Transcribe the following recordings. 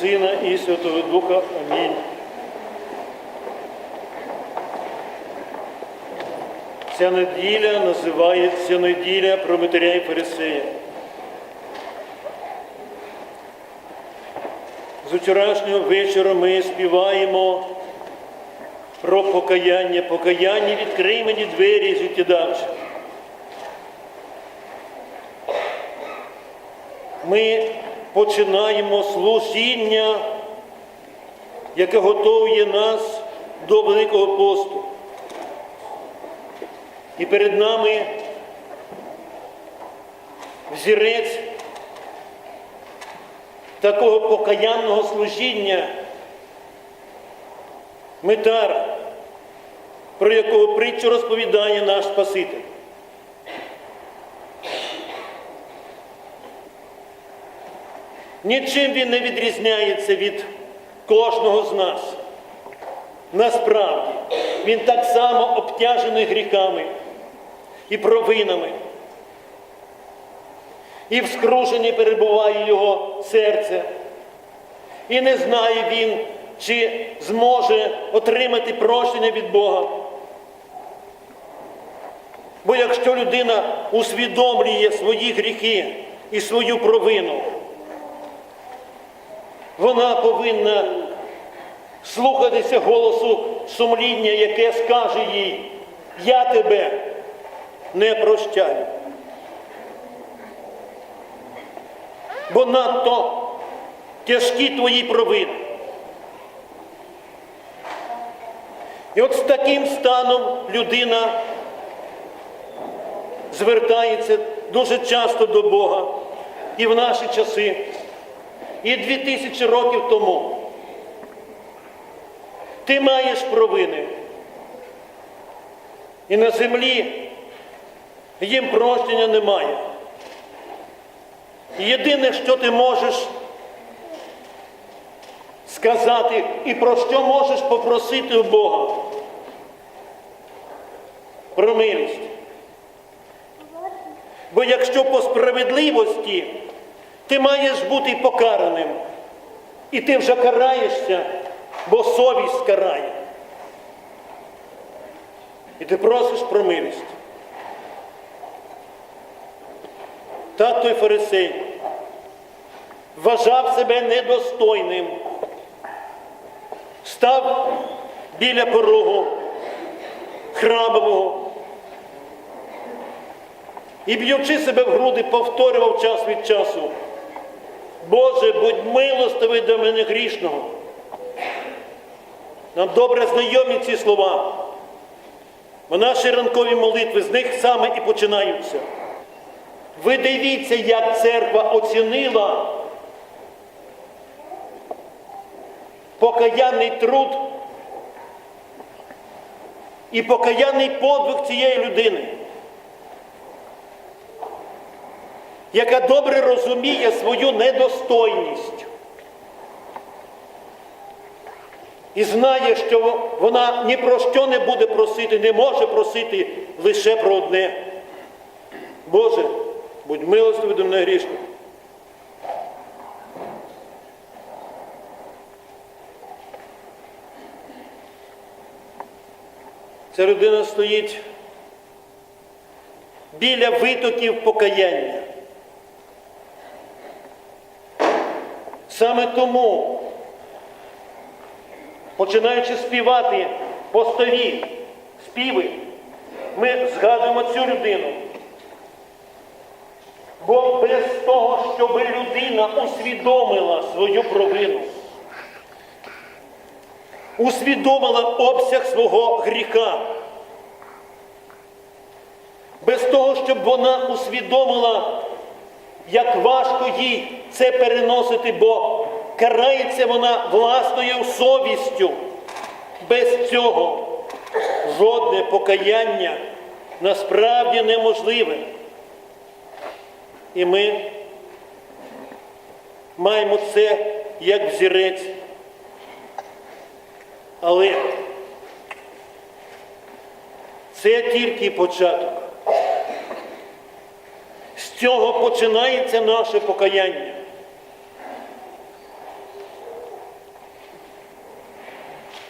Сина і Святого Духа. Амінь. Ця неділя називається неділя Прометаря і Фарисея. З вчорашнього вечора ми співаємо про покаяння, покаяння відкрий мені двері життєдавчі. Ми починаємо служіння, яке готує нас до Великого посту. І перед нами взірець такого покаянного служіння, митар, про якого притчу розповідає наш Спаситель. Нічим він не відрізняється від кожного з нас. Насправді, він так само обтяжений гріхами і провинами. І в скруженні перебуває його серце. І не знає він, чи зможе отримати прощення від Бога. Бо якщо людина усвідомлює свої гріхи і свою провину, вона повинна слухатися голосу сумління, яке скаже їй, я тебе не прощаю. Бо надто тяжкі твої провини. І от з таким станом людина звертається дуже часто до Бога і в наші часи, і дві тисячі років тому. Ти маєш провини. І на землі їм прощення немає. Єдине, що ти можеш сказати і про що можеш попросити у Бога. Про милість. Бо якщо по справедливості ти маєш бути покараним, і ти вже караєшся, бо совість карає. І ти просиш про милість. Так той фарисей вважав себе недостойним, став біля порогу храмового і, б'ючи себе в груди, повторював час від часу. Боже, будь милостивий до мене грішного. Нам добре знайомі ці слова. Бо наші ранкові молитви з них саме і починаються. Ви дивіться, як церква оцінила покаянний труд і покаянний подвиг цієї людини, яка добре розуміє свою недостойність. І знає, що вона ні про що не буде просити, не може просити лише про одне. Боже, будь милостивий до мене грішного. Ця людина стоїть біля витоків покаяння. Саме тому, починаючи співати постові співи, ми згадуємо цю людину. Бо без того, щоб людина усвідомила свою провину, усвідомила обсяг свого гріха, без того, щоб вона усвідомила, як важко їй це переносити, бо карається вона власною совістю. Без цього жодне покаяння насправді неможливе. І ми маємо це як взірець. Але це тільки початок. Цього починається наше покаяння.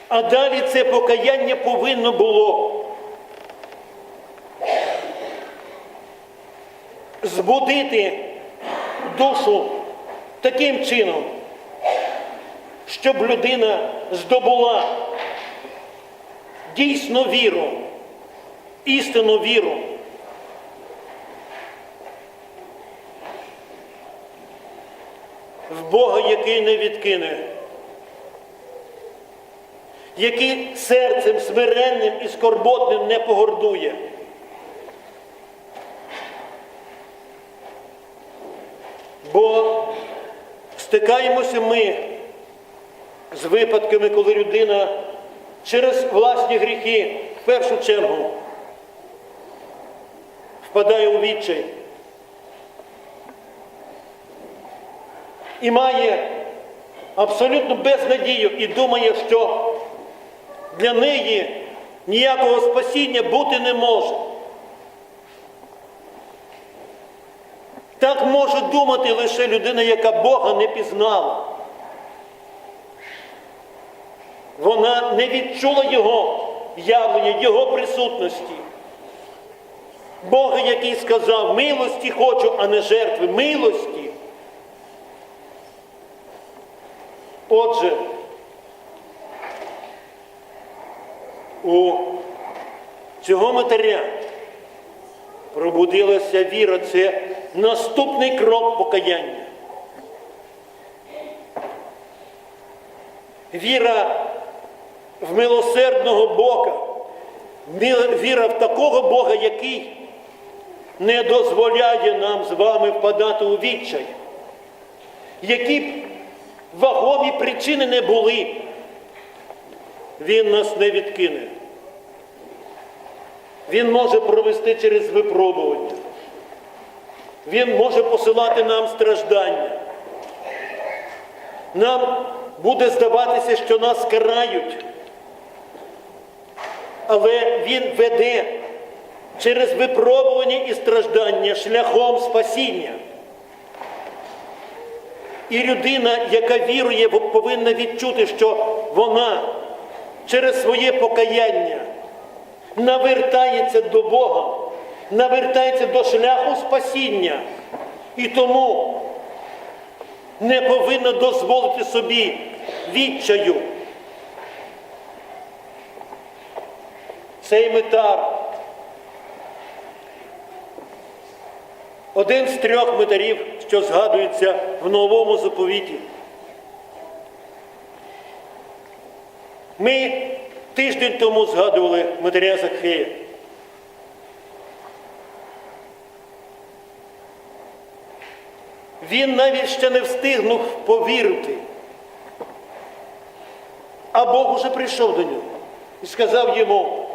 А далі це покаяння повинно було збудити душу таким чином, щоб людина здобула дійсно віру, істинну віру. В Бога, який не відкине, який серцем смиренним і скорботним не погордує. Бо стикаємося ми з випадками, коли людина через власні гріхи в першу чергу впадає у відчай і має абсолютно безнадію і думає, що для неї ніякого спасіння бути не може. Так може думати лише людина, яка Бога не пізнала. Вона не відчула Його явлення, Його присутності. Бога, який сказав, милості хочу, а не жертви, милості. Отже, у цього матеря пробудилася віра, це наступний крок покаяння. Віра в милосердного Бога, віра в такого Бога, який не дозволяє нам з вами впадати у відчай, які б вагомі причини не були, Він нас не відкине. Він може провести через випробування. Він може посилати нам страждання. Нам буде здаватися, що нас карають. Але Він веде через випробування і страждання шляхом спасіння. І людина, яка вірує, повинна відчути, що вона через своє покаяння навертається до Бога, навертається до шляху спасіння. І тому не повинна дозволити собі відчаю. Цей метар один з трьох метарів, що згадується в новому заповіті. Ми тиждень тому згадували матеря Захея. Він навіть ще не встигнув повірити. А Бог уже прийшов до нього і сказав йому,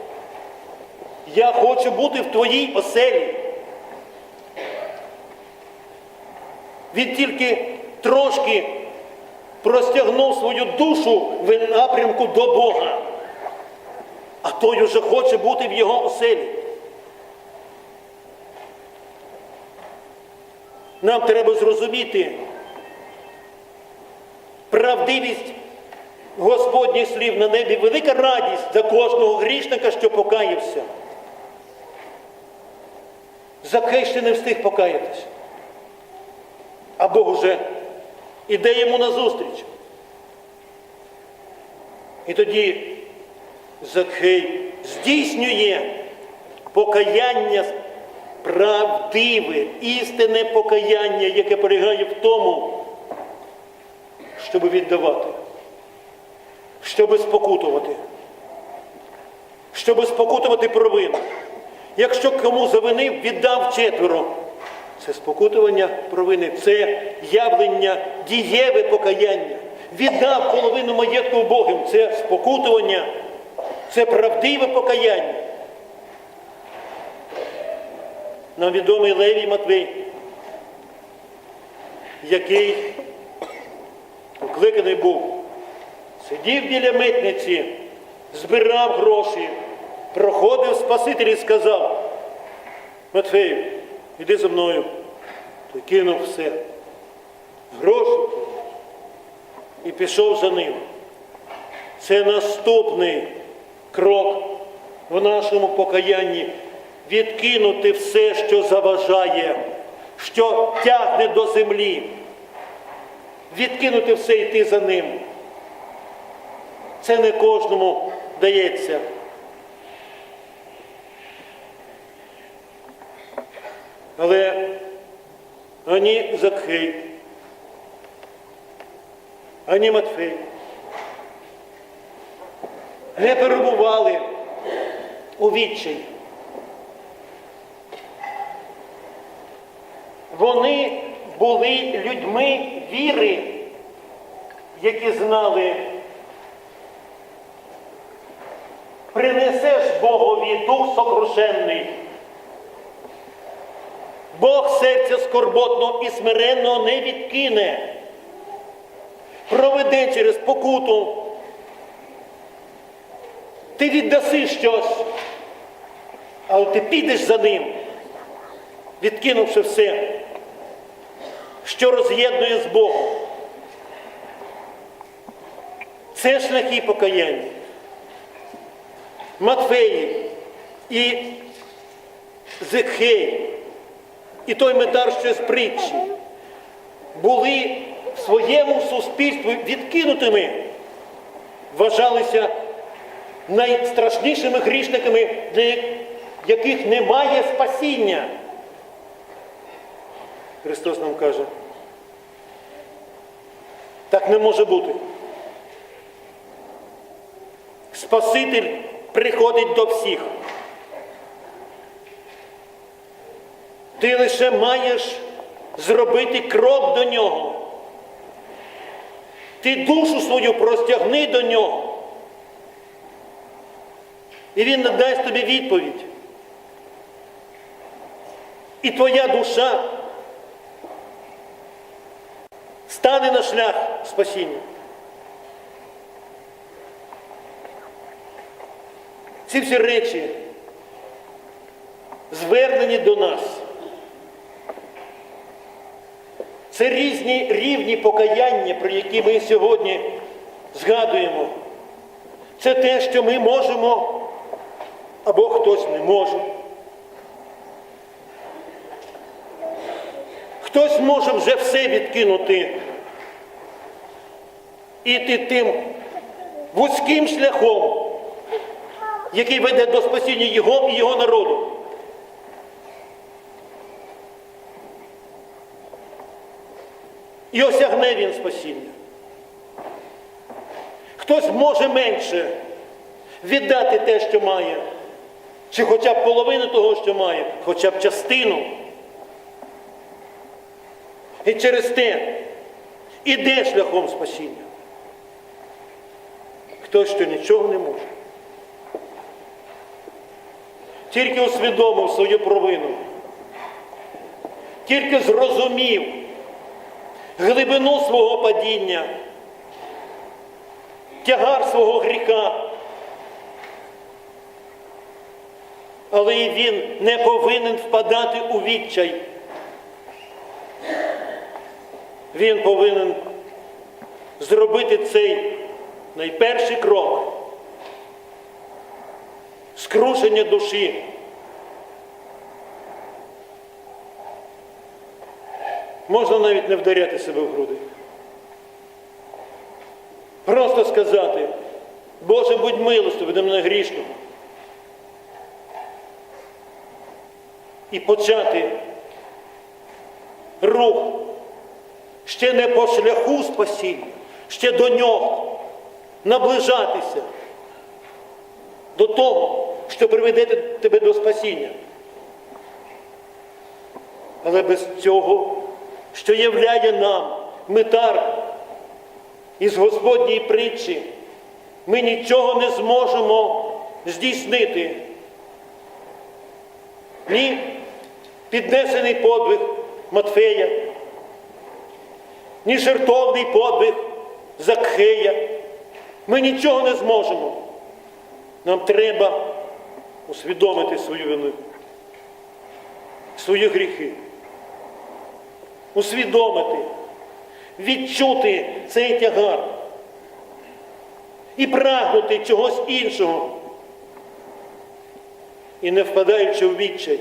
я хочу бути в твоїй оселі. Він тільки трошки простягнув свою душу в напрямку до Бога, а той уже хоче бути в його оселі. Нам треба зрозуміти правдивість Господніх слів на небі, велика радість за кожного грішника, що покаявся. Закей ще не встиг покаятися. А Бог уже іде йому назустріч. І тоді Закхей здійснює покаяння правдиве, істинне покаяння, яке полягає в тому, щоб віддавати, щоб спокутувати, щоб спокутувати провину. Якщо кому завинив, віддав четверо. Це спокутування провини, це явлення дієве покаяння. Віддав половину маєтку Богом. Це спокутування, це правдиве покаяння. Нам відомий Левій Матвій, який покликаний був, сидів біля митниці, збирав гроші, проходив Спаситель і сказав, Матфею, іди за мною. Той кинув все. Гроші і пішов за ним. Це наступний крок в нашому покаянні відкинути все, що заважає, що тягне до землі, відкинути все йти за ним. Це не кожному дається. Але ані Закхей, ані Матфей не перебували у відчаї. Вони були людьми віри, які знали, принесеш Богові дух сокрушенний. Бог серця скорботного і смиренного не відкине, проведе через покуту. Ти віддаси щось, але ти підеш за ним, відкинувши все, що роз'єднує з Богом. Це шляхи покаяння. Матфеї і Зекхей, і той метар, що з притчі, були в своєму суспільстві відкинутими, вважалися найстрашнішими грішниками, для яких немає спасіння. Христос нам каже, так не може бути. Спаситель приходить до всіх. Ти лише маєш зробити крок до нього. Ти душу свою простягни до нього. І він надасть тобі відповідь. І твоя душа стане на шлях спасіння. Ці всі речі звернені до нас. Це різні рівні покаяння, про які ми сьогодні згадуємо. Це те, що ми можемо, або хтось не може. Хтось може вже все відкинути і йти тим вузьким шляхом, який веде до спасіння його і його народу. І осягне він спасіння. Хтось може менше віддати те, що має, чи хоча б половину того, що має, хоча б частину. І через те іде шляхом спасіння. Хтось, що нічого не може. Тільки усвідомив свою провину, тільки зрозумів глибину свого падіння, тягар свого гріха. Але і він не повинен впадати у відчай. Він повинен зробити цей найперший крок скрушення душі. Можна навіть не вдаряти себе в груди. Просто сказати, Боже, будь милостивий до мене грішного. І почати рух ще не по шляху спасіння, ще до нього наближатися до того, що приведе тебе до спасіння. Але без цього, що являє нам метар із Господньої притчі, ми нічого не зможемо здійснити. Ні піднесений подвиг Матфея, ні жертовний подвиг Закхея. Ми нічого не зможемо. Нам треба усвідомити свою вину, свої гріхи, усвідомити, відчути цей тягар і прагнути чогось іншого. І не впадаючи в відчай,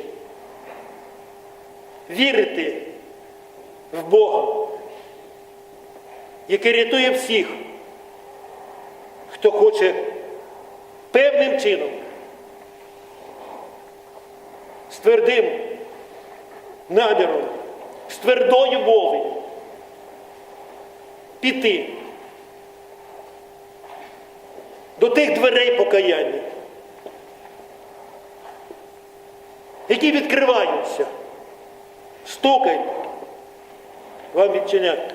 вірити в Бога, який рятує всіх, хто хоче певним чином, з твердим наміром, твердою волею піти до тих дверей покаяння, які відкриваються, стукайте, вам відчинять.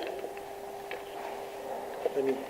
Амінь.